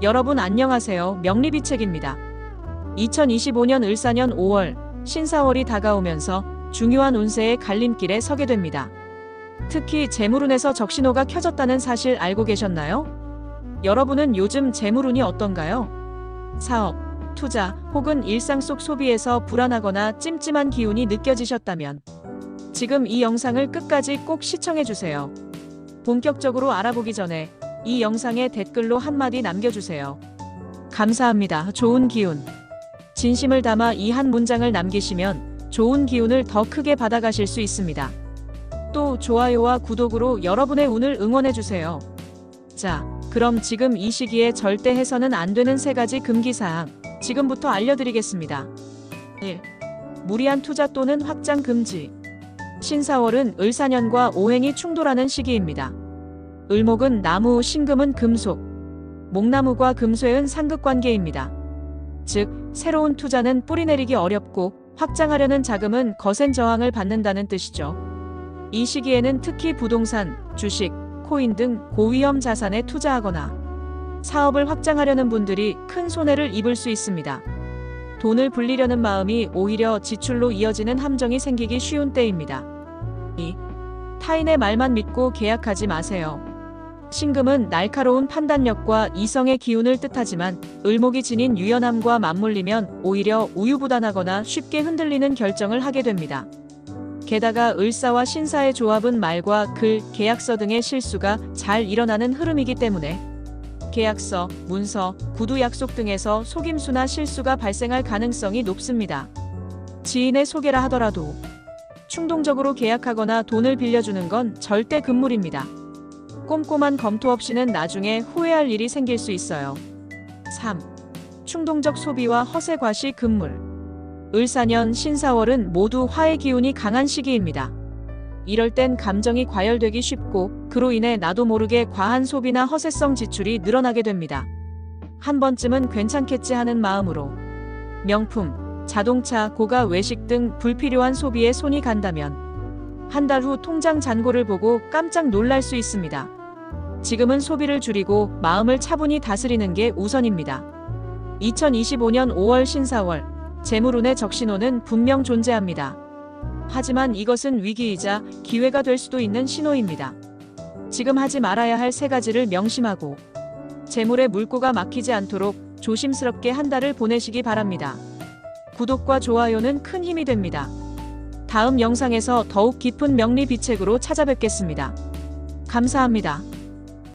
여러분 안녕하세요. 명리비책입니다. 2025년 을사년 5월 신사월이 다가오면서 중요한 운세의 갈림길에 서게 됩니다. 특히 재물운에서 적신호가 켜졌다는 사실 알고 계셨나요? 여러분은 요즘 재물운이 어떤가요? 사업, 투자 혹은 일상 속 소비에서 불안하거나 찜찜한 기운이 느껴지셨다면 지금 이 영상을 끝까지 꼭 시청해 주세요. 본격적으로 알아보기 전에 이 영상에 댓글로 한마디 남겨주세요. 감사합니다. 좋은 기운. 진심을 담아 이 한 문장을 남기시면 좋은 기운을 더 크게 받아가실 수 있습니다. 또 좋아요와 구독으로 여러분의 운을 응원해주세요. 자, 그럼 지금 이 시기에 절대 해서는 안 되는 세 가지 금기사항 지금부터 알려드리겠습니다. 1. 무리한 투자 또는 확장 금지. 신사월은 을사년과 오행이 충돌하는 시기입니다. 을목은 나무, 신금은 금속, 목나무와 금쇠은 상극 관계입니다. 즉, 새로운 투자는 뿌리내리기 어렵고 확장하려는 자금은 거센 저항을 받는다는 뜻이죠. 이 시기에는 특히 부동산, 주식, 코인 등 고위험 자산에 투자하거나 사업을 확장하려는 분들이 큰 손해를 입을 수 있습니다. 돈을 불리려는 마음이 오히려 지출로 이어지는 함정이 생기기 쉬운 때입니다. 2. 타인의 말만 믿고 계약하지 마세요. 신금은 날카로운 판단력과 이성의 기운을 뜻하지만 을목이 지닌 유연함과 맞물리면 오히려 우유부단하거나 쉽게 흔들리는 결정을 하게 됩니다. 게다가 을사와 신사의 조합은 말과 글, 계약서 등의 실수가 잘 일어나는 흐름이기 때문에 계약서, 문서, 구두 약속 등에서 속임수나 실수가 발생할 가능성이 높습니다. 지인의 소개라 하더라도 충동적으로 계약하거나 돈을 빌려주는 건 절대 금물입니다. 꼼꼼한 검토 없이는 나중에 후회할 일이 생길 수 있어요. 3. 충동적 소비와 허세 과시 금물. 을사년 신사월은 모두 화의 기운이 강한 시기입니다. 이럴 땐 감정이 과열되기 쉽고 그로 인해 나도 모르게 과한 소비나 허세성 지출이 늘어나게 됩니다. 한 번쯤은 괜찮겠지 하는 마음으로 명품, 자동차, 고가 외식 등 불필요한 소비에 손이 간다면 한 달 후 통장 잔고를 보고 깜짝 놀랄 수 있습니다. 지금은 소비를 줄이고 마음을 차분히 다스리는 게 우선입니다. 2025년 5월 신사월 재물운의 적신호는 분명 존재합니다. 하지만 이것은 위기이자 기회가 될 수도 있는 신호입니다. 지금 하지 말아야 할 세 가지를 명심하고 재물의 물꼬가 막히지 않도록 조심스럽게 한 달을 보내시기 바랍니다. 구독과 좋아요는 큰 힘이 됩니다. 다음 영상에서 더욱 깊은 명리 비책으로 찾아뵙겠습니다. 감사합니다.